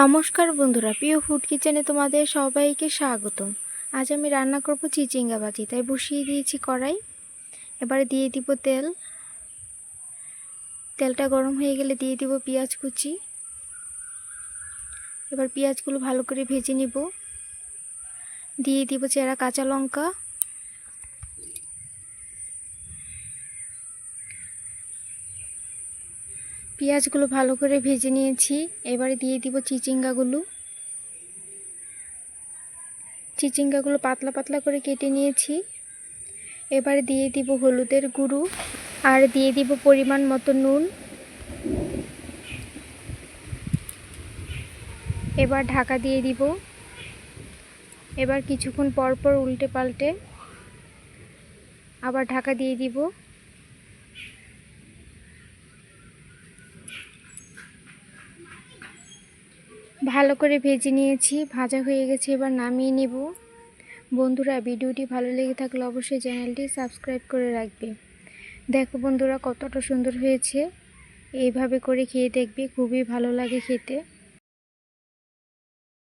নমস্কার বন্ধুরা, প্রিয় ফুড কিচেনে তোমাদের সবাইকে স্বাগতম। আজ আমি রান্না করব চিচিঙ্গা ভাজি, তাই বসিয়ে দিয়েছি কড়াই। এবারে দিয়ে দিব তেল। তেলটা গরম হয়ে গেলে দিয়ে দিব পেঁয়াজ কুচি। এবার পেঁয়াজগুলো ভালো করে ভেজে নিব। দিয়ে দিব চেরা কাঁচা লঙ্কা। পেঁয়াজগুলো ভালো করে ভেজে নিয়েছি। এবারে দিয়ে দিব চিচিঙ্গাগুলো। চিচিঙ্গাগুলো পাতলা পাতলা করে কেটে নিয়েছি। এবারে দিয়ে দিব হলুদের গুঁড়ো আর দিয়ে দিব পরিমাণ মতো নুন। এবার ঢাকা দিয়ে দিব। এবার কিছুক্ষণ পর পর উল্টে পাল্টে আবার ঢাকা দিয়ে দিব। ভালো করে ভেজে নিয়েছি, ভাজা হয়ে গেছে, এবার নামিয়ে নেব। বন্ধুরা, ভিডিওটি ভালো লেগে থাকলে অবশ্যই চ্যানেলটি সাবস্ক্রাইব করে রাখবে। দেখো বন্ধুরা, কতটা সুন্দর হয়েছে। এইভাবে করে খেয়ে দেখবে, খুবই ভালো লাগে খেতে।